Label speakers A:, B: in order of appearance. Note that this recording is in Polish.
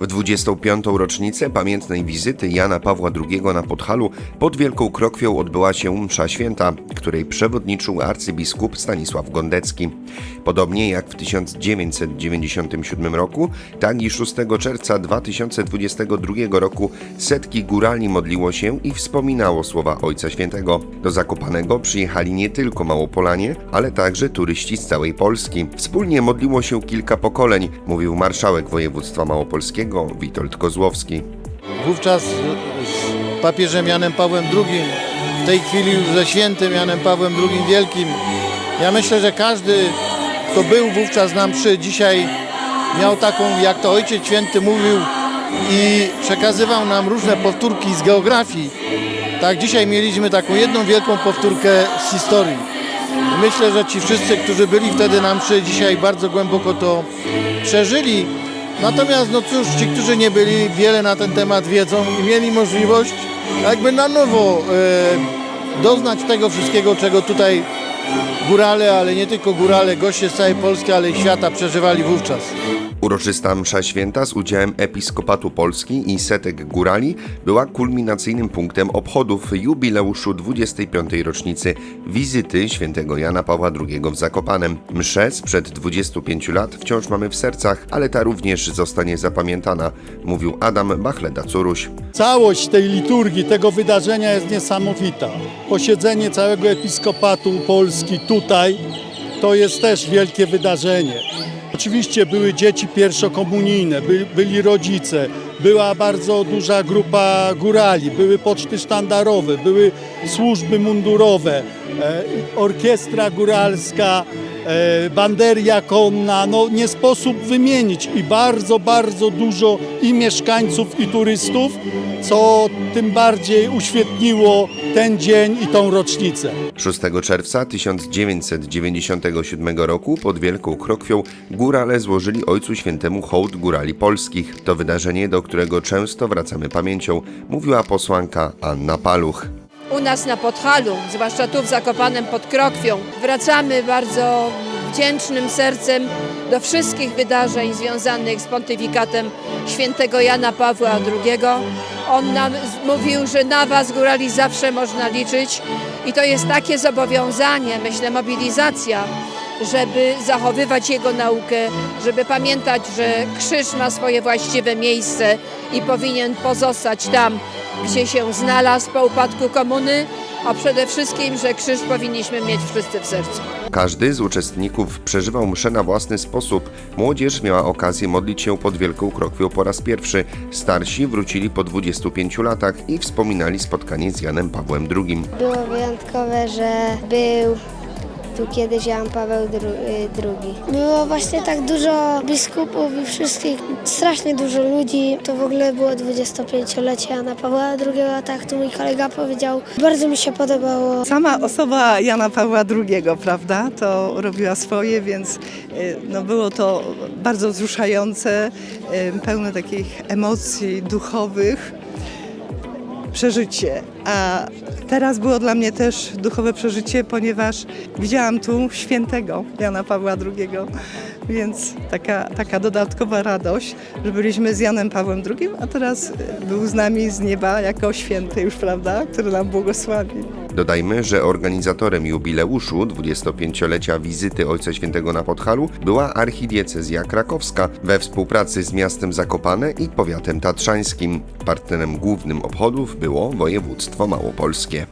A: W 25. rocznicę pamiętnej wizyty Jana Pawła II na Podhalu pod Wielką Krokwią odbyła się msza święta, której przewodniczył arcybiskup Stanisław Gondecki. Podobnie jak w 1997 roku, tak i 6 czerwca 2022 roku setki górali modliło się i wspominało słowa Ojca Świętego. Do Zakopanego przyjechali nie tylko Małopolanie, ale także turyści z całej Polski. Wspólnie modliło się kilka pokoleń, mówił marszałek województwa małopolskiego Witold Kozłowski.
B: wówczas z papieżem Janem Pawłem II, w tej chwili już ze świętym Janem Pawłem II Wielkim. Ja myślę, że każdy, kto był wówczas na mszy, dzisiaj miał taką, jak to Ojciec Święty mówił i przekazywał nam różne powtórki z geografii. Tak, dzisiaj mieliśmy taką jedną wielką powtórkę z historii. Myślę, że ci wszyscy, którzy byli wtedy na mszy, dzisiaj bardzo głęboko to przeżyli. Natomiast, no cóż, ci, którzy nie byli, wiele na ten temat wiedzą i mieli możliwość jakby na nowo e, doznać tego wszystkiego, czego tutaj górale, ale nie tylko górale, goście z całej Polski, ale i świata przeżywali wówczas.
A: Uroczysta msza święta z udziałem Episkopatu Polski i setek górali była kulminacyjnym punktem obchodów jubileuszu 25. rocznicy wizyty świętego Jana Pawła II w Zakopanem. Mszę sprzed 25 lat wciąż mamy w sercach, ale ta również zostanie zapamiętana, mówił Adam Bachleda-Curuś.
C: Całość tej liturgii, tego wydarzenia jest niesamowita. Posiedzenie całego Episkopatu Polski tutaj to jest też wielkie wydarzenie. Oczywiście były dzieci pierwszokomunijne, by, byli rodzice, była bardzo duża grupa górali, były poczty sztandarowe, były służby mundurowe, e, orkiestra góralska, banderia konna, no nie sposób wymienić i bardzo, bardzo dużo i mieszkańców i turystów, co tym bardziej uświetniło ten dzień i tą rocznicę.
A: 6 czerwca 1997 roku pod Wielką Krokwią górale złożyli Ojcu Świętemu hołd górali polskich. To wydarzenie, do którego często wracamy pamięcią, mówiła posłanka Anna Paluch.
D: U nas na Podhalu, zwłaszcza tu w Zakopanem pod Krokwią. Wracamy bardzo wdzięcznym sercem do wszystkich wydarzeń związanych z pontyfikatem świętego Jana Pawła II. On nam mówił, że na Was górali zawsze można liczyć i to jest takie zobowiązanie, myślę, mobilizacja, żeby zachowywać jego naukę, żeby pamiętać, że krzyż ma swoje właściwe miejsce i powinien pozostać tam, gdzie się znalazł po upadku komuny, a przede wszystkim, że krzyż powinniśmy mieć wszyscy w sercu.
A: Każdy z uczestników przeżywał mszę na własny sposób. Młodzież miała okazję modlić się pod Wielką Krokwią po raz pierwszy. Starsi wrócili po 25 latach i wspominali spotkanie z Janem Pawłem II.
E: Było wyjątkowe, że był tu kiedyś Jan Paweł II. Było właśnie tak dużo biskupów i wszystkich, strasznie dużo ludzi. To w ogóle było 25-lecie Jana Pawła II, a tak tu mój kolega powiedział. Bardzo mi się podobało.
F: Sama osoba Jana Pawła II, prawda, to robiła swoje, więc y, no, było to bardzo wzruszające, y, pełne takich emocji duchowych przeżycie. A teraz było dla mnie też duchowe przeżycie, ponieważ widziałam tu świętego Jana Pawła II, więc taka, taka dodatkowa radość, że byliśmy z Janem Pawłem II, a teraz był z nami z nieba jako święty już, prawda, który nam błogosławi.
A: Dodajmy, że organizatorem jubileuszu 25-lecia wizyty Ojca Świętego na Podhalu była archidiecezja krakowska we współpracy z miastem Zakopane i powiatem tatrzańskim. Partnerem głównym obchodów było województwo małopolskie.